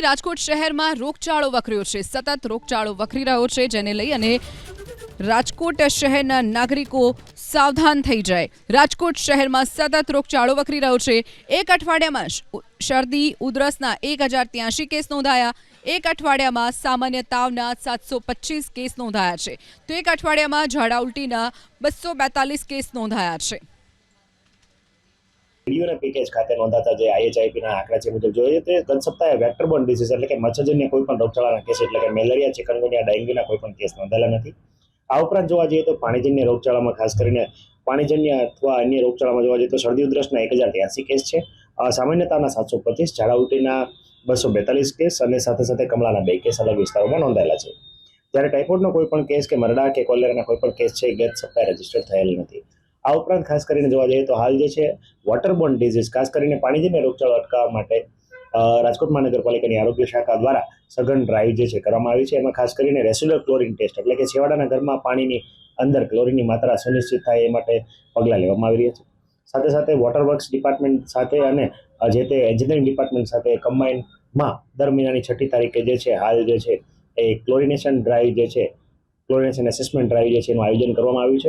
રાજધાની રાજકોટ શહેરમાં રોગચાળો વકર્યો છે. સતત રોગચાળો વકરી રહ્યો છે, જેને લઈ અને રાજકોટ શહેરના નાગરિકો સાવધાન થઈ જાય. રાજકોટ શહેરમાં સતત રોગચાળો વકરી રહ્યો છે. એક અઠવાડિયામાં શરદી, ઉધરસના એક હજાર ત્યાંશી કેસ નોંધાયા. એક અઠવાડિયામાં સામાન્ય તાવના સાતસો પચીસ કેસ નોંધાયા છે. તો એક અઠવાડિયામાં ઝાડા ઉલટીના બસો બેતાલીસ કેસ નોંધાયા છે. ડીઓના પેકેજ ખાતે નોંધાતા જે આઈએચઆઈપીના આંકડા છે મુજબ જોઈએ તો ગત સપ્તાહે વેક્ટર બોર્ન ડિસીઝ એટલે કે મચ્છરજન્ય કોઈ પણ રોગચાળાના કેસ એટલે કે મેલેરિયા, ચિકનગુનિયા ડેન્ગ્યુના કોઈ પણ કેસ નોંધાયેલા નથી. આ ઉપરાંત જોવા જઈએ તો પાણીજન્ય રોગચાળામાં ખાસ કરીને પાણીજન્ય અથવા અન્ય રોગચાળામાં જોવા જઈએ તો શરદી ઉધરસના એક હજાર ત્યાસી કેસ છે. સામાન્યતાના સામાન્ય સાતસો પચીસ ઝાડા બસો બેતાલીસ કેસ અને સાથે સાથે કમળાના બે કેસ અલગ વિસ્તારોમાં નોંધાયેલા છે. જ્યારે ટાઇફોઇડનો કોઈ પણ કેસ કે મરડા કે કોલેરાના કોઈ પણ કેસ છે ગત સપ્તાહે રજિસ્ટર થયેલ નથી. આ ઉપરાંત ખાસ કરીને જોવા જઈએ તો હાલ જે છે વોટરબોર્ન ડિઝીઝ ખાસ કરીને પાણીજન્ય રોગચાળો અટકાવવા માટે રાજકોટ મહાનગરપાલિકાની આરોગ્ય શાખા દ્વારા સઘન ડ્રાઈવ જે છે કરવામાં આવી છે. એમાં ખાસ કરીને રેસ્યુલર ક્લોરિન ટેસ્ટ, એટલે કે છેવાડાના ઘરમાં પાણીની અંદર ક્લોરિનની માત્રા સુનિશ્ચિત થાય એ માટે પગલાં લેવામાં આવી રહ્યા છે. સાથે સાથે વોટર વર્ક્સ ડિપાર્ટમેન્ટ સાથે અને જે તે એન્જિનિયરિંગ ડિપાર્ટમેન્ટ સાથે કમ્બાઇનમાં દર મહિનાની છઠ્ઠી તારીખે જે છે, હાલ જે છે, એ ક્લોરિનેશન ડ્રાઈવ જે છે ક્લોરિનેશન એસેસમેન્ટ ડ્રાઈવ જે છે એનું આયોજન કરવામાં આવ્યું છે.